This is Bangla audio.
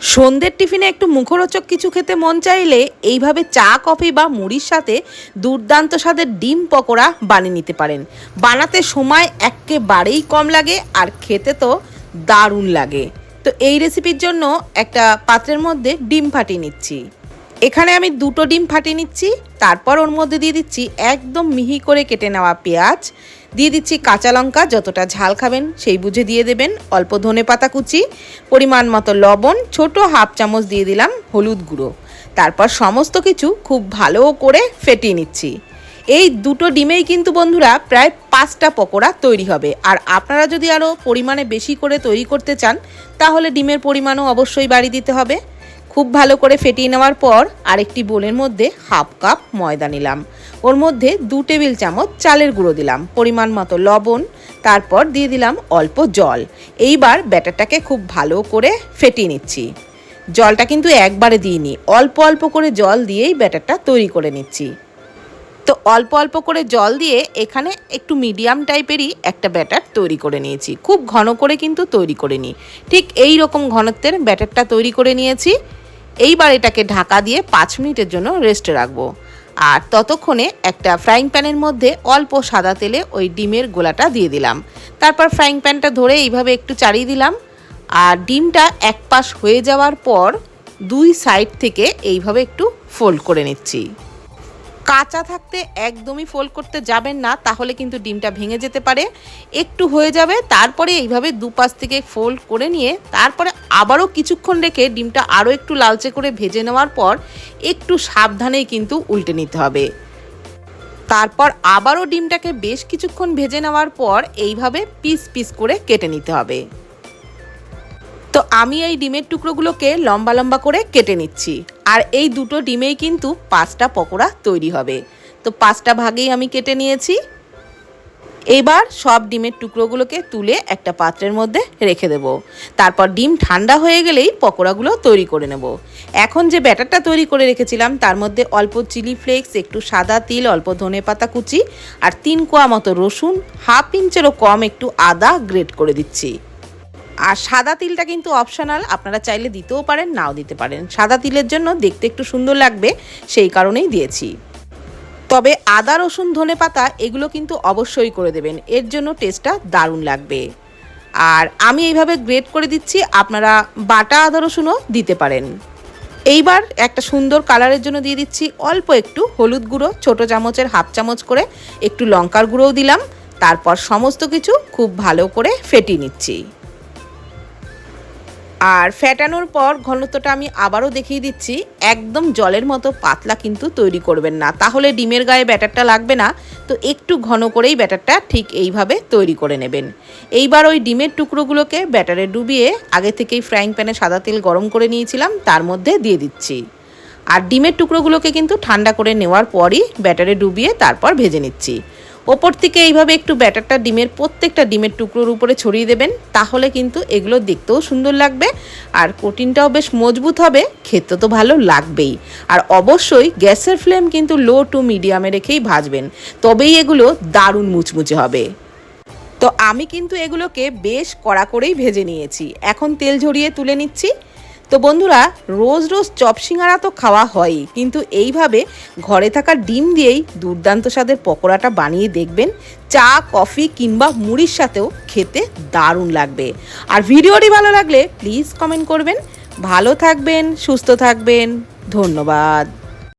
সন্ধ্যের টিফিনে একটু মুখরোচক কিছু খেতে মন চাইলে এইভাবে চা, কফি বা মুড়ির সাথে দুর্দান্ত স্বাদের ডিম পকোড়া বানিয়ে নিতে পারেন। বানাতে সময় একেবারেই কম লাগে আর খেতে তো দারুণ লাগে। তো এই রেসিপির জন্য একটা পাত্রের মধ্যে ডিম ফাটিয়ে নিচ্ছি। এখানে আমি দুটো ডিম ফাটিয়ে নিচ্ছি, তারপর ওর মধ্যে দিয়ে দিচ্ছি একদম মিহি করে কেটে নেওয়া পেঁয়াজ। দিয়ে দিচ্ছি কাঁচা লঙ্কা, যতটা ঝাল খাবেন সেই বুঝে দিয়ে দেবেন। অল্প ধনে পাতা কুচি, পরিমাণ মতো লবণ, ছোট হাফ চামচ দিয়ে দিলাম হলুদ গুঁড়ো। তারপর সমস্ত কিছু খুব ভালো করে ফেটিয়ে নিচ্ছি। এই দুটো ডিমেই কিন্তু বন্ধুরা প্রায় পাঁচটা পকোড়া তৈরি হবে। আর আপনারা যদি আরও পরিমাণে বেশি করে তৈরি করতে চান, তাহলে ডিমের পরিমাণও অবশ্যই বাড়িয়ে দিতে হবে। খুব ভালো করে ফেটিয়ে নেওয়ার পর আরেকটি বোলের মধ্যে হাফ কাপ ময়দা নিলাম। ওর মধ্যে দু টেবিল চামচ চালের গুঁড়ো দিলাম, পরিমাণ মতো লবণ, তারপর দিয়ে দিলাম অল্প জল। এইবার ব্যাটারটাকে খুব ভালো করে ফেটিয়ে নিচ্ছি। জলটা কিন্তু একবারে দিইনি, অল্প অল্প করে জল দিয়েই ব্যাটারটা তৈরি করে নিচ্ছি। তো অল্প অল্প করে জল দিয়ে এখানে একটু মিডিয়াম টাইপেরই একটা ব্যাটার তৈরি করে নিয়েছি। খুব ঘন করে কিন্তু তৈরি করে নিই ঠিক এই রকম ঘনত্বের ব্যাটারটা তৈরি করে নিয়েছি। এইবার এটাকে ঢাকা দিয়ে পাঁচ মিনিটের জন্য রেস্টে রাখব। আর ততক্ষণে একটা ফ্রাইং প্যানের মধ্যে অল্প সাদা তেলে ওই ডিমের গোলাটা দিয়ে দিলাম। তারপর ফ্রাইং প্যানটা ধরে এইভাবে একটু চাড়িয়ে দিলাম। আর ডিমটা এক পাশ হয়ে যাওয়ার পর দুই সাইড থেকে এইভাবে একটু ফোল্ড করে নিচ্ছি। কাঁচা থাকতে একদমই ফোল্ড করতে যাবেন না, তাহলে কিন্তু ডিমটা ভেঙে যেতে পারে। একটু হয়ে যাবে, তারপরে এইভাবে দুপাশ থেকে ফোল্ড করে নিয়ে তারপরে আবারও কিছুক্ষণ রেখে ডিমটা আরও একটু লালচে করে ভেজে নেওয়ার পর একটু সাবধানেই কিন্তু উল্টে নিতে হবে। তারপর আবারও ডিমটাকে বেশ কিছুক্ষণ ভেজে নেওয়ার পর এইভাবে পিস পিস করে কেটে নিতে হবে। তো আমি এই ডিমের টুকরোগুলোকে লম্বা লম্বা করে কেটে নিচ্ছি। আর এই দুটো ডিমেই কিন্তু পাঁচটা পকোড়া তৈরি হবে। তো পাঁচটা ভাগেই আমি কেটে নিয়েছি। এবার সব ডিমের টুকরোগুলোকে তুলে একটা পাত্রের মধ্যে রেখে দেব। তারপর ডিম ঠান্ডা হয়ে গেলেই পকোড়াগুলো তৈরি করে নেব। এখন যে ব্যাটারটা তৈরি করে রেখেছিলাম, তার মধ্যে অল্প চিলি ফ্লেক্স, একটু সাদা তিল, অল্প ধনে পাতা কুচি আর তিন কোয়া মতো রসুন, হাফ ইঞ্চেরও কম একটু আদা গ্রেট করে দিচ্ছি। আর সাদা তিলটা কিন্তু অপশনাল, আপনারা চাইলে দিতেও পারেন, নাও দিতে পারেন। সাদা তিলের জন্য দেখতে একটু সুন্দর লাগবে, সেই কারণেই দিয়েছি। তবে আদা, রসুন, ধনে পাতা এগুলো কিন্তু অবশ্যই করে দেবেন। এর জন্য টেস্টটা দারুণ লাগবে। আর আমি এইভাবে গ্রেট করে দিচ্ছি, আপনারা বাটা আদা, রসুনও দিতে পারেন। এইবার একটা সুন্দর কালারের জন্য দিয়ে দিচ্ছি অল্প একটু হলুদ গুঁড়ো, ছোট চামচের হাফ চামচ করে একটু লঙ্কার গুঁড়োও দিলাম। তারপর সমস্ত কিছু খুব ভালো করে ফেটিয়ে নিচ্ছি। আর ফ্যাটানোর পর ঘনত্বটা আমি আবারও দেখিয়ে দিচ্ছি, একদম জলের মতো পাতলা কিন্তু তৈরি করবেন না। তাহলে ডিমের গায়ে ব্যাটারটা লাগবে না, তো একটু ঘন করেই ব্যাটারটা ঠিক এইভাবে তৈরি করে নেবেন। এইবার ওই ডিমের টুকরোগুলোকে ব্যাটারে ডুবিয়ে আগে থেকেই ফ্রাইং প্যানে সাদা তেল গরম করে নিয়েছিলাম, তার মধ্যে দিয়ে দিচ্ছি। আর ডিমের টুকরোগুলোকে কিন্তু ঠান্ডা করে নেওয়ার পরই ব্যাটারে ডুবিয়ে তারপর ভেজে নিচ্ছি। ওপর থেকে এইভাবে একটু ব্যাটারটা ডিমের প্রত্যেকটা ডিমের টুকরোর উপরে ছড়িয়ে দেবেন, তাহলে কিন্তু এগুলো দেখতেও সুন্দর লাগবে আর কোটিনটাও বেশ মজবুত হবে, খেতে তো ভালো লাগবেই। আর অবশ্যই গ্যাসের ফ্লেম কিন্তু লো টু মিডিয়ামে রেখেই ভাজবেন, তবেই এগুলো দারুণ মুচমুচে হবে। তো আমি কিন্তু এগুলোকে বেশ কড়া করেই ভেজে নিয়েছি, এখন তেল ঝরিয়ে তুলে নিচ্ছি। তো বন্ধুরা, রোজ রোজ চপ সিঙ্গারা তো খাওয়া হয়ই কিন্তু এইভাবে ঘরে থাকা ডিম দিয়েই দুর্দান্ত স্বাদের পকোড়াটা বানিয়ে দেখবেন, চা, কফি কিংবা মুড়ির সাথেও খেতে দারুণ লাগবে। আর ভিডিওটি ভালো লাগলে প্লিজ কমেন্ট করবেন। ভালো থাকবেন, সুস্থ থাকবেন, ধন্যবাদ।